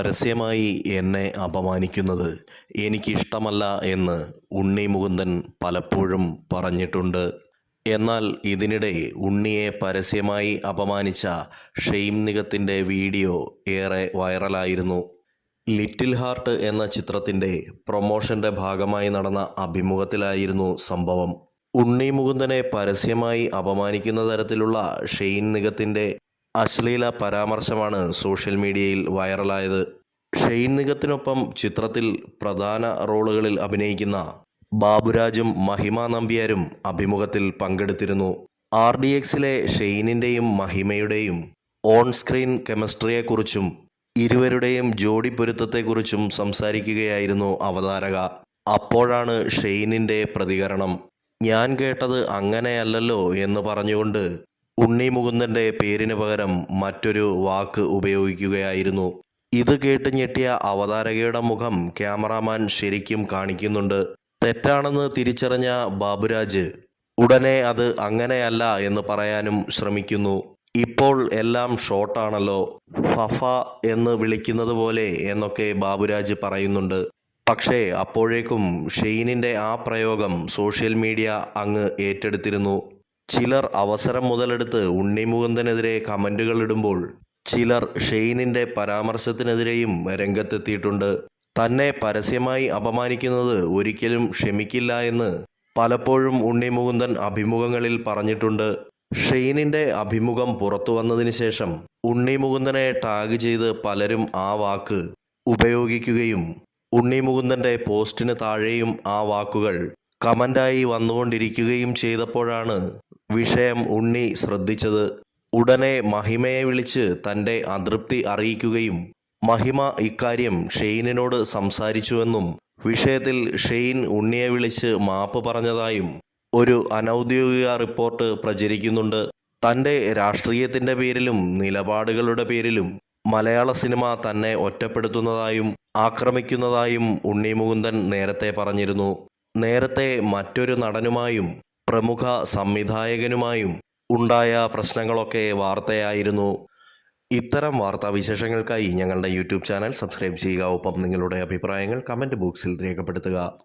പരസ്യമായി എന്നെ അപമാനിക്കുന്നത് എനിക്കിഷ്ടമല്ല എന്ന് ഉണ്ണി മുകുന്ദൻ പലപ്പോഴും പറഞ്ഞിട്ടുണ്ട്. എന്നാൽ ഇതിനിടെ ഉണ്ണിയെ പരസ്യമായി അപമാനിച്ച ഷെയ്ം നിഗത്തിന്റെ വീഡിയോ ഏറെ വൈറലായിരുന്നു. ലിറ്റിൽ ഹാർട്ട് എന്ന ചിത്രത്തിന്റെ പ്രൊമോഷന്റെ ഭാഗമായി നടന്ന അഭിമുഖത്തിലായിരുന്നു സംഭവം. ഉണ്ണി മുകുന്ദനെ പരസ്യമായി അപമാനിക്കുന്ന തരത്തിലുള്ള ഷെയിൻ നിഗത്തിന്റെ അശ്ലീല പരാമർശമാണ് സോഷ്യൽ മീഡിയയിൽ വൈറലായത്. ഷെയ്ൻ നിഗത്തിനൊപ്പം ചിത്രത്തിൽ പ്രധാന റോളുകളിൽ അഭിനയിക്കുന്ന ബാബുരാജും മഹിമ നമ്പ്യാരും അഭിമുഖത്തിൽ പങ്കെടുത്തിരുന്നു. ആർ ഡി എക്സിലെ ഷെയ്നിന്റെയും മഹിമയുടെയും ഓൺ സ്ക്രീൻ കെമിസ്ട്രിയെക്കുറിച്ചും ഇരുവരുടെയും ജോഡി പൊരുത്തത്തെക്കുറിച്ചും സംസാരിക്കുകയായിരുന്നു അവതാരക. അപ്പോഴാണ് ഷെയ്നിന്റെ പ്രതികരണം. ഞാൻ കേട്ടത് അങ്ങനെയല്ലല്ലോ എന്ന് പറഞ്ഞുകൊണ്ട് ഉണ്ണി മുകുന്ദന്റെ പേരിന് പകരം മറ്റൊരു വാക്ക് ഉപയോഗിക്കുകയായിരുന്നു. ഇത് കേട്ട് ഞെട്ടിയ അവതാരകയുടെ മുഖം ക്യാമറാമാൻ ശരിക്കും കാണിക്കുന്നുണ്ട്. തെറ്റാണെന്ന് തിരിച്ചറിഞ്ഞ ബാബുരാജ് ഉടനെ അത് അങ്ങനെയല്ല എന്ന് പറയാനും ശ്രമിക്കുന്നു. ഇപ്പോൾ എല്ലാം ഷോട്ടാണല്ലോ. ഫഫ എന്ന് വിളിക്കുന്നത് പോലെ എന്നൊക്കെ ബാബുരാജ് പറയുന്നുണ്ട്. പക്ഷേ അപ്പോഴേക്കും ഷെയ്നിന്റെ ആ പ്രയോഗം സോഷ്യൽ മീഡിയ അങ്ങ് ഏറ്റെടുത്തിരുന്നു. ചിലർ അവസരം മുതലെടുത്ത് ഉണ്ണിമുകുന്ദനെതിരെ കമന്റുകൾ ഇടുമ്പോൾ ചിലർ ഷെയ്നിന്റെ പരാമർശത്തിനെതിരെയും രംഗത്തെത്തിയിട്ടുണ്ട്. തന്നെ പരസ്യമായി അപമാനിക്കുന്നത് ഒരിക്കലും ക്ഷമിക്കില്ല എന്ന് പലപ്പോഴും ഉണ്ണിമുകുന്ദൻ അഭിമുഖങ്ങളിൽ പറഞ്ഞിട്ടുണ്ട്. ഷെയ്നിന്റെ അഭിമുഖം പുറത്തു വന്നതിന് ശേഷം ഉണ്ണിമുകുന്ദനെ ടാഗ് ചെയ്ത് പലരും ആ വാക്ക് ഉപയോഗിക്കുകയും ഉണ്ണിമുകുന്ദന്റെ പോസ്റ്റിന് താഴെയും ആ വാക്കുകൾ കമന്റായി വന്നുകൊണ്ടിരിക്കുകയും ചെയ്തപ്പോഴാണ് വിഷയം ഉണ്ണി ശ്രദ്ധിച്ചത് ഉടനെ മഹിമയെ വിളിച്ച് തന്റെ അതൃപ്തി അറിയിക്കുകയും മഹിമ ഇക്കാര്യം ഷെയ്നിനോട് സംസാരിച്ചുവെന്നും വിഷയത്തിൽ ഷെയ്ൻ ഉണ്ണിയെ വിളിച്ച് മാപ്പ് പറഞ്ഞതായും ഒരു അനൗദ്യോഗിക റിപ്പോർട്ട് പ്രചരിക്കുന്നുണ്ട്. തന്റെ രാഷ്ട്രീയത്തിന്റെ പേരിലും നിലപാടുകളുടെ പേരിലും മലയാള സിനിമ തന്നെ ഒറ്റപ്പെടുത്തുന്നതായും ആക്രമിക്കുന്നതായും ഉണ്ണി മുകുന്ദൻ നേരത്തെ പറഞ്ഞിരുന്നു. നേരത്തെ മറ്റൊരു നടനുമായും പ്രമുഖ സംവിധായകനുമായും ഉണ്ടായ പ്രശ്നങ്ങളൊക്കെ വാർത്തയായിരുന്നു. ഇത്തരം വാർത്താ വിശേഷങ്ങൾക്കായി ഞങ്ങളുടെ യൂട്യൂബ് ചാനൽ സബ്സ്ക്രൈബ് ചെയ്യുക. ഒപ്പം നിങ്ങളുടെ അഭിപ്രായങ്ങൾ കമന്റ് ബോക്സിൽ രേഖപ്പെടുത്തുക.